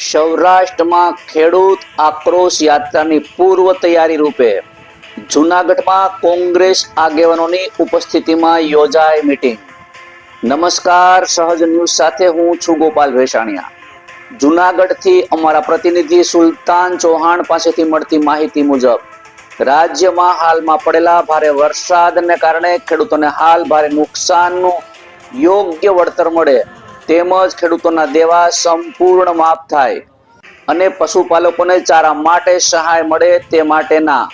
સૌરાષ્ટ્રમાં ખેડૂત આક્રોશ યાત્રાની પૂર્વ તૈયારી રૂપે જૂનાગઢમાં કોંગ્રેસ આગેવાનોની ઉપસ્થિતિમાં યોજાય મીટિંગ. નમસ્કાર, સહજ ન્યૂઝ સાથે હું છું ગોપાલ ભેસાણિયા. જૂનાગઢથી અમારા પ્રતિનિધિ સુલતાન ચૌહાણ પાસેથી મળતી માહિતી મુજબ, રાજ્યમાં હાલમાં પડેલા ભારે વરસાદને કારણે ખેડૂતોને હાલ ભારે નુકસાનનું યોગ્ય વળતર મળે તેમજ ખેડૂતોના દેવા સંપૂર્ણ માફ થાય અને પશુપાલકોને ચારા માટે સહાય મળે તે માટેના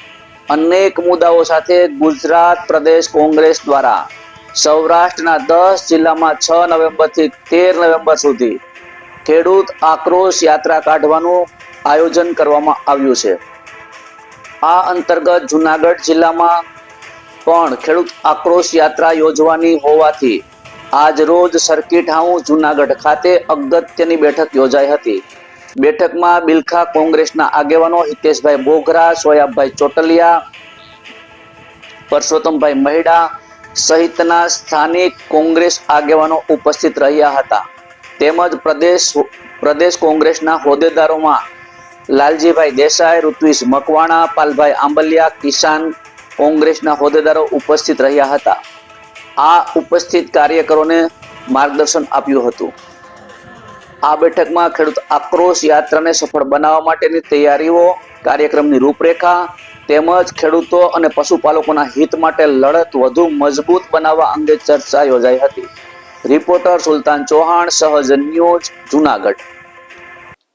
અનેક મુદ્દાઓ સાથે ગુજરાત પ્રદેશ કોંગ્રેસ દ્વારા સૌરાષ્ટ્રના દસ જિલ્લામાં છ નવેમ્બરથી તેર નવેમ્બર સુધી ખેડૂત આક્રોશ યાત્રા કાઢવાનું આયોજન કરવામાં આવ્યું છે. આ અંતર્ગત જુનાગઢ જિલ્લામાં પણ ખેડૂત આક્રોશ યાત્રા યોજવાની હોવાથી આજ રોજ સર્કિટ હાઉસ જૂનાગઢ ખાતે અગત્યની બેઠક યોજાઈ હતી. બેઠકમાં બિલખા કોંગ્રેસના આગેવાનો હિતેશભાઈ બોઘરા સોયાબભાઈ ચોટલિયા, પરસોત્તમભાઈ મહેડા સહિતના સ્થાનિક કોંગ્રેસ આગેવાનો ઉપસ્થિત રહ્યા હતા. તેમજ પ્રદેશ પ્રદેશ કોંગ્રેસના હોદ્દેદારોમાં લાલજીભાઈ દેસાઈ ઋત્વિશ મકવાણા, પાલભાઈ આંબલિયા, કિસાન કોંગ્રેસના હોદ્દેદારો ઉપસ્થિત રહ્યા હતા. આ ઉપસ્થિત કાર્યકરોને માર્ગદર્શન આપ્યું હતું. આ બેઠકમાં ખેડૂત આક્રોશ યાત્રાને સફળ બનાવવા માટેની તૈયારીઓ, કાર્યક્રમની રૂપરેખા તેમજ ખેડૂતો અને પશુપાલકોના હિત માટે લડત વધુ મજબૂત બનાવવા અંગે ચર્ચા યોજાઈ હતી. રિપોર્ટર સુલતાન ચૌહાણ, સહજ ન્યૂઝ, જુનાગઢ.